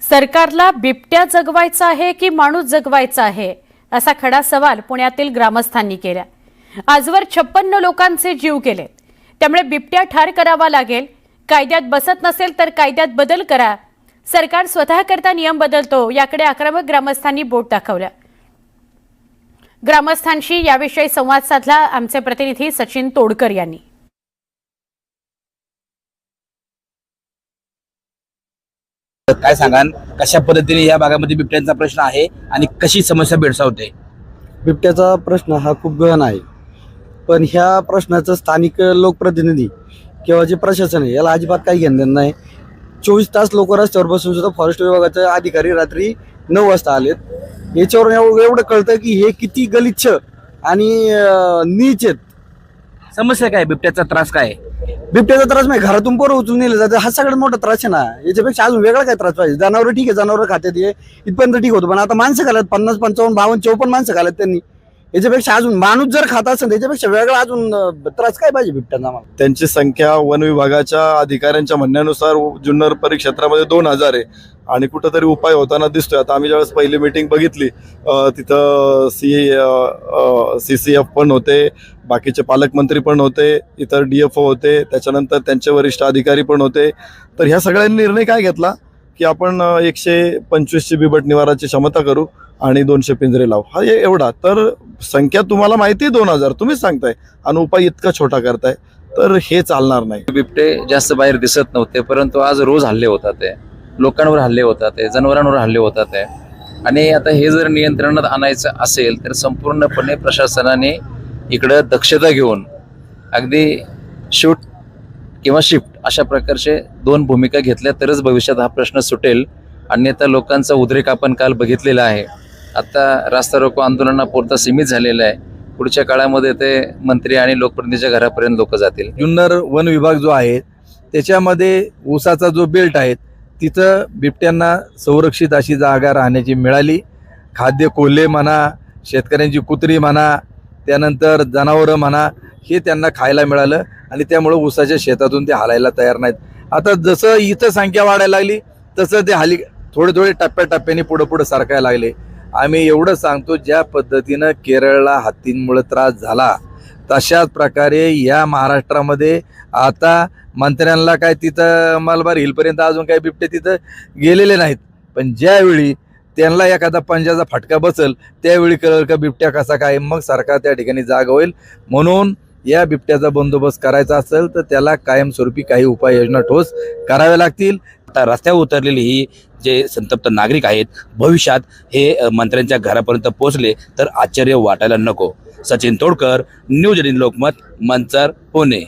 सरकारला बिबट्या जगवायचा आहे की माणूस जगवायचा आहे? असा खडा सवाल पुण्यातील ग्रामस्थांनी केला. आजवर छप्पन्न लोकांचे जीव गेले. त्यामुळे बिबट्या ठार करावा लागेल. कायद्यात बसत नसेल तर कायद्यात बदल करा. सरकार स्वतःकरता नियम बदलतो याकडे आक्रमक ग्रामस्थांनी बोट दाखवलं. ग्रामस्थांशी याविषयी संवाद साधला आमचे प्रतिनिधी सचिन तोडकर यांनी. काय सांगाल? कशा पद्धतीने या भागामध्ये बिबट्यांचा प्रश्न आहे आणि कशी समस्या भेडसावते? बिबट्याचा प्रश्न हा खूप गहन आहे. पण ह्या प्रश्नाचं स्थानिक लोकप्रतिनिधी किंवा जे प्रशासन आहे याला अजिबात काही घेणं नाही. चोवीस तास लोक रस्त्यावर बसून सुद्धा फॉरेस्ट विभागाचे अधिकारी रात्री नऊ वाजता आलेत. याच्यावर एव- एवढं कळतं की हे किती गलिच्छ आणि नीच आहेत. समस्या काय? बिबट्याचा त्रास काय? बिबट्याचा त्रास नाही घरातून पोरं उचलून नेलं जातं हा सगळ्यात मोठा त्रास आहे ना. याच्यापेक्षा अजून वेगळा काय त्रास पाहिजे? जनावर ठीक आहे जनावर खात्यात ये इथपर्यंत ठीक होतं. पण आता माणसं खाल्यात पन्नास पंचावन्न बावन्न चौपन्न माणसं खाल्यात त्यांनी. याच्यापेक्षा अजून माणूस जर खात असेल त्याच्यापेक्षा वेगळा अजून त्रास काय पाहिजे बिबट्यांना आम्हाला? त्यांची संख्या वन विभागाच्या अधिकाऱ्यांच्या म्हणण्यानुसार जुन्नर परिक्षेत्रामध्ये दोन हजार आहे. आणि कुठंतरी उपाय होताना दिसतोय. आता आम्ही ज्यावेळेस पहिली मीटिंग बघितली तिथं सी सी सी एफ पण होते बाकीचे पालकमंत्री पण होते इतर डी एफ ओ होते त्याच्यानंतर त्यांचे वरिष्ठ अधिकारी पण होते. तर ह्या सगळ्यांनी निर्णय काय घेतला? की आपण एकशे पंचवीसची बिबट निवाराची क्षमता करू. आणि दोनशे पिंजरे लाव. हा एवढा. तर संख्या तुम्हाला माहिती आहे दोन हजार. तुम्हीच सांगताय. आणि उपाय इतका छोटा करताय. तर हे चालणार नाही. बिबटे जास्त बाहेर दिसत नव्हते परंतु आज रोज हल्ले होतात ते लोकांवर हल्ले होतात ते जनावरांवर हल्ले होतात आहे आणि आता हे जर नियंत्रणात आणायचं असेल तर संपूर्णपणे प्रशासनाने इकडं दक्षता घेऊन अगदी शूट किंवा शिफ्ट अशा प्रकारचे दोन भूमिका घेतल्या तरच भविष्यात हा प्रश्न सुटेल. अन्यथा लोकांचा उद्रेक आपण काल बघितलेला आहे. आत्ता रास्ता रोको आंदोलनापुरता सीमित झालेलं आहे. पुढच्या काळामध्ये ते मंत्री आणि लोकप्रतिनिधीच्या घरापर्यंत लोक जातील. जुन्नर वन विभाग जो आहे त्याच्यामध्ये ऊसाचा जो बेल्ट आहे तिथं बिबट्यांना संरक्षित अशी जागा राहण्याची मिळाली. खाद्य कोल्हे म्हणा शेतकऱ्यांची कुत्री म्हणा त्यानंतर जनावरं म्हणा हे त्यांना खायला मिळालं आणि त्यामुळं ऊसाच्या शेतातून ते हालायला तयार नाहीत. आता जसं इथं संख्या वाढायला लागली तसं ते हाली थोडे थोडे टप्प्याटप्प्याने पुढं पुढं सरकायला लागले. आम्ही एवढं सांगतो ज्या पद्धतीनं केरळला हत्तींमुळे त्रास झाला तशाच प्रकारे या महाराष्ट्रामध्ये आता मंत्र्यांना काय तिथं मलबार हिलपर्यंत अजून काही बिबटे तिथं गेलेले नाहीत. पण ज्यावेळी त्यांना एखादा पंजाचा फटका बसल त्यावेळी कळेल का बिबट्या कसा काय मग सरकार त्या ठिकाणी जाग होईल. म्हणून या बिबट्याचा बंदोबस्त करायचा असेल तर त्याला कायमस्वरूपी काही उपाययोजना ठोस कराव्या लागतील. आता रस्त्यावर उतरलेली ही जे संतप्त नागरिक आहेत भविष्यात हे मंत्र्यांच्या घरापर्यंत पोहोचले तर आश्चर्य वाटायला नको. Sachin Todkar news eighteen Lokmat Manchar Pune.